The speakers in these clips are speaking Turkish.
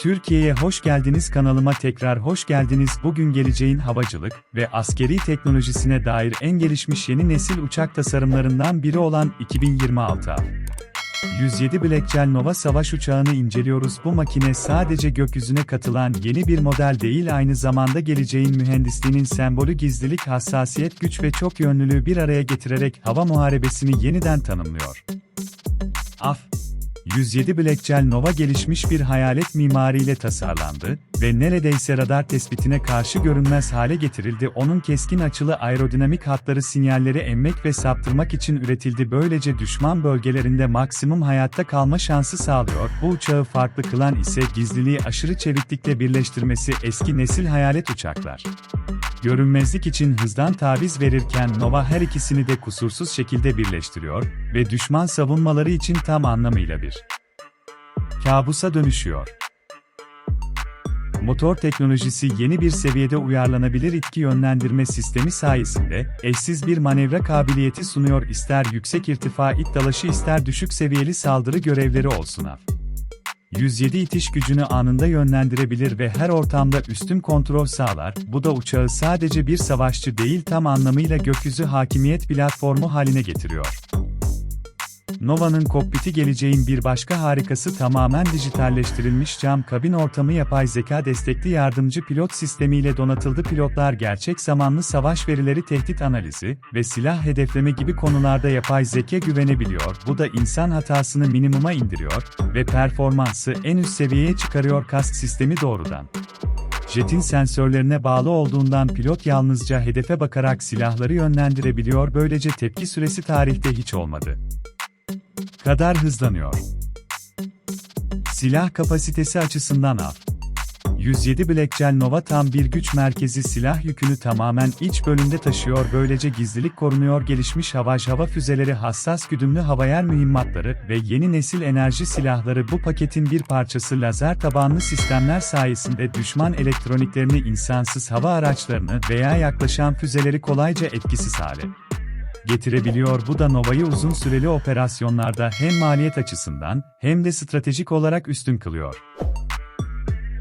Türkiye'ye hoş geldiniz kanalıma tekrar hoş geldiniz. Bugün geleceğin havacılık ve askeri teknolojisine dair en gelişmiş yeni nesil uçak tasarımlarından biri olan 2026 AV. 107 Blackgel Nova savaş uçağını inceliyoruz. Bu makine sadece gökyüzüne katılan yeni bir model değil aynı zamanda geleceğin mühendisliğinin sembolü gizlilik, hassasiyet, güç ve çok yönlülüğü bir araya getirerek hava muharebesini yeniden tanımlıyor. AF 107 Blackgel Nova gelişmiş bir hayalet mimariyle tasarlandı ve neredeyse radar tespitine karşı görünmez hale getirildi. Onun keskin açılı aerodinamik hatları sinyalleri emmek ve saptırmak için üretildi. Böylece düşman bölgelerinde maksimum hayatta kalma şansı sağlıyor. Bu uçağı farklı kılan ise gizliliği aşırı çeviklikle birleştirmesi eski nesil hayalet uçaklar. Görünmezlik için hızdan taviz verirken Nova her ikisini de kusursuz şekilde birleştiriyor ve düşman savunmaları için tam anlamıyla bir kabusa dönüşüyor. Motor teknolojisi yeni bir seviyede uyarlanabilir itki yönlendirme sistemi sayesinde eşsiz bir manevra kabiliyeti sunuyor ister yüksek irtifa it dalaşı ister düşük seviyeli saldırı görevleri olsun. 107 itiş gücünü anında yönlendirebilir ve her ortamda üstün kontrol sağlar. Bu da uçağı sadece bir savaşçı değil tam anlamıyla gökyüzü hakimiyet platformu haline getiriyor. Nova'nın kokpiti geleceğin bir başka harikası tamamen dijitalleştirilmiş cam kabin ortamı yapay zeka destekli yardımcı pilot sistemiyle donatıldı. Pilotlar gerçek zamanlı savaş verileri tehdit analizi ve silah hedefleme gibi konularda yapay zeka güvenebiliyor. Bu da insan hatasını minimuma indiriyor ve performansı en üst seviyeye çıkarıyor kask sistemi doğrudan. Jetin sensörlerine bağlı olduğundan pilot yalnızca hedefe bakarak silahları yönlendirebiliyor böylece tepki süresi tarihte hiç olmadı kadar hızlanıyor. Silah kapasitesi açısından av. 107 Blackgel Nova tam bir güç merkezi silah yükünü tamamen iç bölümde taşıyor böylece gizlilik korunuyor gelişmiş hava hava füzeleri hassas güdümlü havayer mühimmatları ve yeni nesil enerji silahları bu paketin bir parçası lazer tabanlı sistemler sayesinde düşman elektroniklerini insansız hava araçlarını veya yaklaşan füzeleri kolayca etkisiz hale getirebiliyor. Bu da Nova'yı uzun süreli operasyonlarda hem maliyet açısından hem de stratejik olarak üstün kılıyor.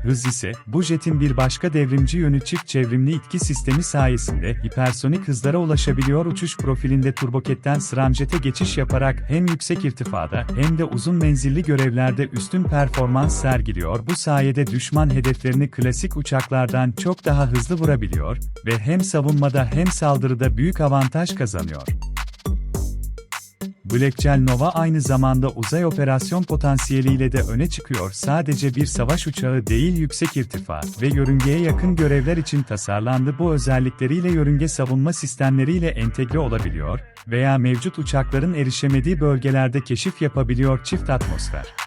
Hız ise, bu jetin bir başka devrimci yönü çift çevrimli itki sistemi sayesinde hipersonik hızlara ulaşabiliyor uçuş profilinde turboketten scramjete geçiş yaparak hem yüksek irtifada hem de uzun menzilli görevlerde üstün performans sergiliyor. Bu sayede düşman hedeflerini klasik uçaklardan çok daha hızlı vurabiliyor ve hem savunmada hem saldırıda büyük avantaj kazanıyor. Blackgel Nova aynı zamanda uzay operasyon potansiyeliyle de öne çıkıyor. Sadece bir savaş uçağı değil yüksek irtifa ve yörüngeye yakın görevler için tasarlandı. Bu özellikleriyle yörünge savunma sistemleriyle entegre olabiliyor veya mevcut uçakların erişemediği bölgelerde keşif yapabiliyor çift atmosfer